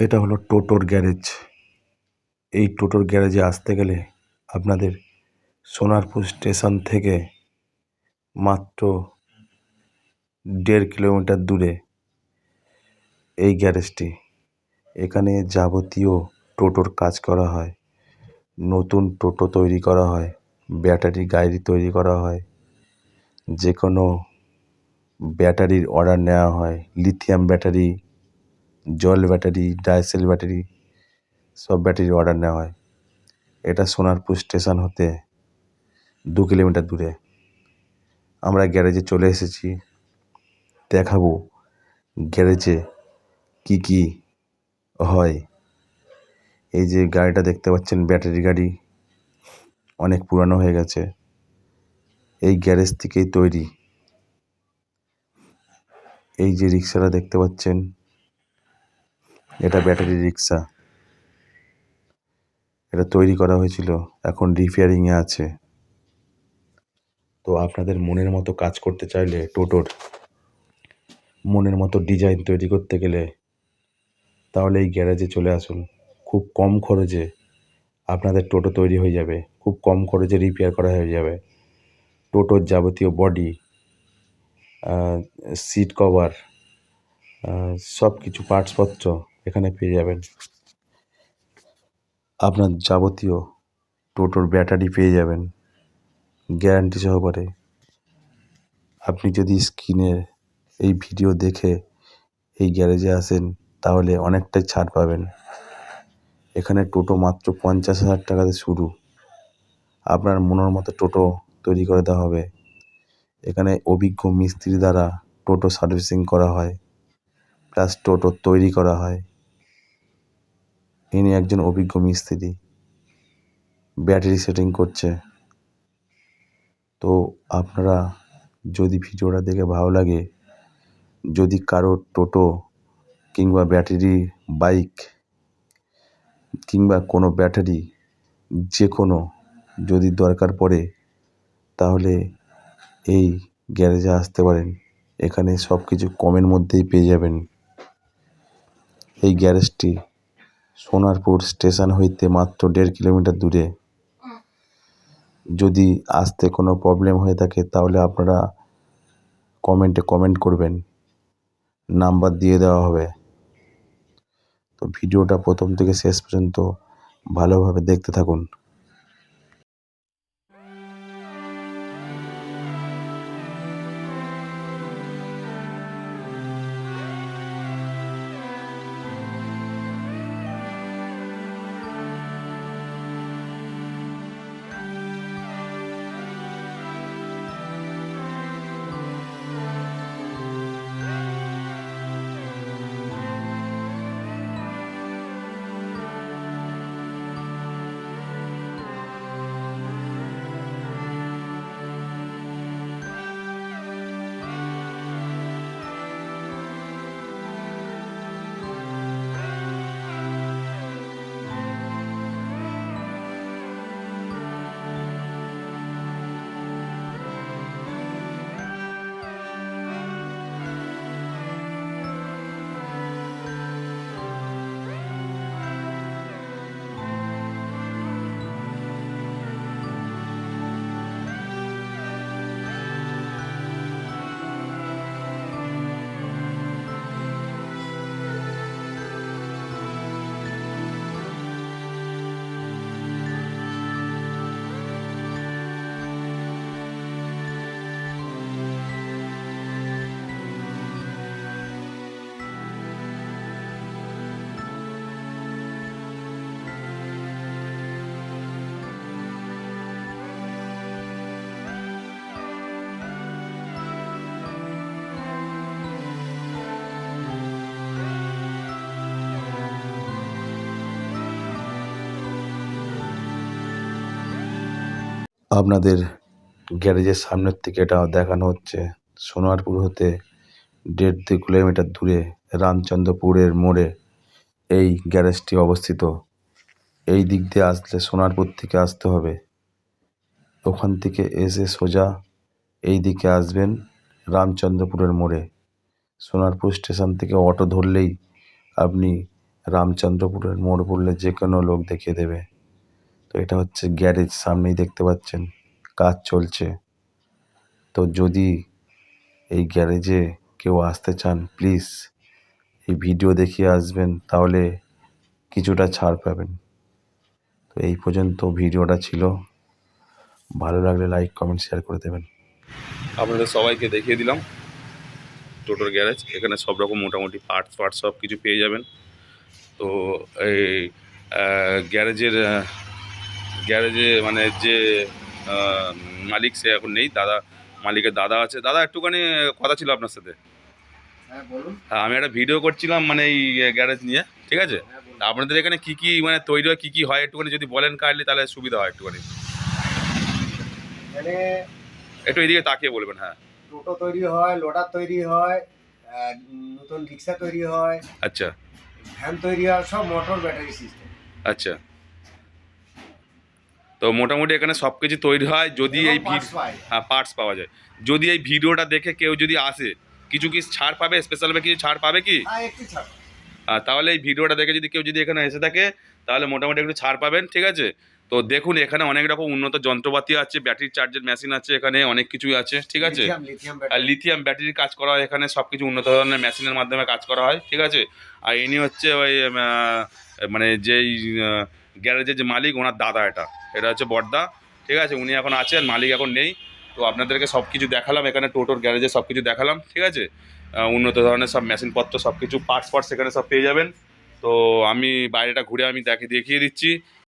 এটা হলো টোটোর গ্যারেজ। এই টোটোর গ্যারেজে আসতে গেলে আপনাদের সোনারপুর স্টেশন থেকে মাত্র দেড় কিলোমিটার দূরে এই গ্যারেজটি। এখানে যাবতীয় টোটোর কাজ করা হয়। নতুন টোটো তৈরি করা হয় ব্যাটারি গাড়ি তৈরি করা হয় যে কোনো ব্যাটারির অর্ডার নেওয়া হয়, লিথিয়াম ব্যাটারি জল ব্যাটারি, ডাইসেল ব্যাটারি, সব ব্যাটারির অর্ডার নেওয়া হয়। এটা সোনারপুর স্টেশন হতে দু কিলোমিটার দূরে। আমরা গ্যারেজে চলে এসেছি। দেখাবো গ্যারেজে কি কি হয়। এই যে গাড়িটা দেখতে পাচ্ছেন ব্যাটারি গাড়ি অনেক পুরানো হয়ে গেছে। এই গ্যারেজ থেকেই তৈরি। এই যে রিক্সাটা দেখতে পাচ্ছেন এটা ব্যাটারি রিক্সা এটা তৈরি করা হয়েছিল, এখন রিপেয়ারিংয়ে আছে। তো আপনাদের মনের মতো কাজ করতে চাইলে টোটোর মনের মতো ডিজাইন তৈরি করতে গেলে তাহলে এই গ্যারেজে চলে আসুন। খুব কম খরচে আপনাদের টোটো তৈরি হয়ে যাবে, খুব কম খরচে রিপেয়ার করা হয়ে যাবে। টোটোর যাবতীয় বডি সিট কভার সব কিছু পার্টসপত্র এখানে পেয়ে যাবেন। আপনার যাবতীয় টোটোর ব্যাটারি পেয়ে যাবেন। গ্যারান্টি সহকারে। আপনি যদি স্ক্রিনের এই ভিডিও দেখে এই গ্যারেজে আসেন, তাহলে অনেকটাই ছাড় পাবেন। এখানে টোটো মাত্র পঞ্চাশ হাজার টাকাতে শুরু। আপনার মনের মতো টোটো তৈরি করে দেওয়া হবে। এখানে অভিজ্ঞ মিস্ত্রি দ্বারা টোটো সার্ভিসিং করা হয়। প্লাস টোটো তৈরি করা হয়। ইনি একজন অভিজ্ঞ মিস্ত্রি। ব্যাটারি সেটিং করছে। তো আপনারা যদি ভিডিওটা দেখে ভালো লাগে, যদি কারও টোটো কিংবা ব্যাটারি, বাইক কিংবা কোনো ব্যাটারি যে কোনো যদি দরকার পড়ে, তাহলে এই গ্যারেজে আসতে পারেন। এখানে সব কিছু কমের মধ্যেই পেয়ে যাবেন। এই গ্যারেজটি সোনারপুর স্টেশন হইতে মাত্র দেড় কিলোমিটার দূরে। যদি আসতে কোনো প্রবলেম হয়ে থাকে, তাহলে আপনারা কমেন্টে কমেন্ট করবেন। নাম্বার দিয়ে দেওয়া হবে। তো ভিডিওটা প্রথম থেকে শেষ পর্যন্ত ভালোভাবে দেখতে থাকুন। আপনাদের গ্যারেজের সামনের থেকে এটা দেখানো হচ্ছে। সোনারপুর হতে দেড় দু কিলোমিটার দূরে রামচন্দ্রপুরের মোড়ে এই গ্যারেজটি অবস্থিত। এই দিক দিয়ে আসলে সোনারপুর থেকে আসতে হবে। ওখান থেকে এসে সোজা এই দিকে আসবেন রামচন্দ্রপুরের মোড়ে। সোনারপুর স্টেশন থেকে অটো ধরলেই আপনি রামচন্দ্রপুরের মোড় বললে যে কোনো লোক দেখিয়ে দেবে। তো এটা হচ্ছে গ্যারেজ সামনেই দেখতে পাচ্ছেন, কাজ চলছে। তো যদি এই গ্যারেজে কেউ আসতে চান, প্লিজ এই ভিডিও দেখিয়ে আসবেন, তাহলে কিছুটা ছাড় পাবেন। তো এই পর্যন্ত ভিডিওটা ছিল। ভালো লাগলে লাইক, কমেন্ট, শেয়ার করে দেবেন। আপনাদের সবাইকে দেখিয়ে দিলাম। টোটোর গ্যারেজ, এখানে সব রকম মোটামুটি পার্টস ফার্টস সব কিছু পেয়ে যাবেন। তো এই গ্যারেজের গ্যারেজে মানে যে মালিক সে এখন নেই দাদা মালিকের দাদা আছে। দাদা একটুখানি কথা ছিল আপনার সাথে। হ্যাঁ বলুন। আমি একটা ভিডিও করছিলাম মানে এই গ্যারেজ নিয়ে ঠিক আছে? হ্যাঁ আপনাদের এখানে কী কী মানে তৈরি হয় কী কী হয় একটুখানি যদি বলেন কাইন্ডলি তাহলে সুবিধা হয় একটুখানি। একটু এদিকে তাকিয়ে বলবেন হ্যাঁ। টোটো তৈরি হয় লোডার তৈরি হয় নতুন রিক্সা তৈরি হয় আচ্ছা। ভ্যান তৈরি হয় সব মোটর ব্যাটারি সিস্টেম আচ্ছা। তো মোটামুটি এখানে সব কিছু তৈরি হয় যদি এই হ্যাঁ পার্টস পাওয়া যায়। যদি এই ভিডিওটা দেখে কেউ যদি আসে কিছু কি ছাড় পাবে? স্পেশালভাবে কিছু ছাড় পাবে কি? হ্যাঁ তাহলে এই ভিডিওটা দেখে যদি কেউ যদি এখানে এসে থাকে তাহলে মোটামুটি একটু ছাড় পাবেন ঠিক আছে? তো দেখুন এখানে অনেক রকম উন্নত যন্ত্রপাতি আছে ব্যাটারি চার্জের মেশিন আছে এখানে অনেক কিছুই আছে ঠিক আছে? আর ব্যাটারি লিথিয়াম ব্যাটারির কাজ করা হয় এখানে সব কিছু উন্নত ধরনের মেশিনের মাধ্যমে কাজ করা হয় ঠিক আছে? আর ইনি হচ্ছে ওই মানে যেই গ্যারেজের যে মালিক, ওনার দাদা এটা। এটা হচ্ছে বর্দা। ঠিক আছে? উনি এখন আছেন, মালিক এখন নেই। তো আপনাদেরকে সব কিছু দেখালাম, এখানে টোটোর গ্যারেজে সব কিছু দেখালাম, ঠিক আছে? উন্নত ধরনের সব মেশিনপত্র সব কিছু পার্টস ফার্টস এখানে সব পেয়ে যাবেন। তো আমি বাইরেটা ঘুরে আমি দেখে দেখিয়ে দিচ্ছি।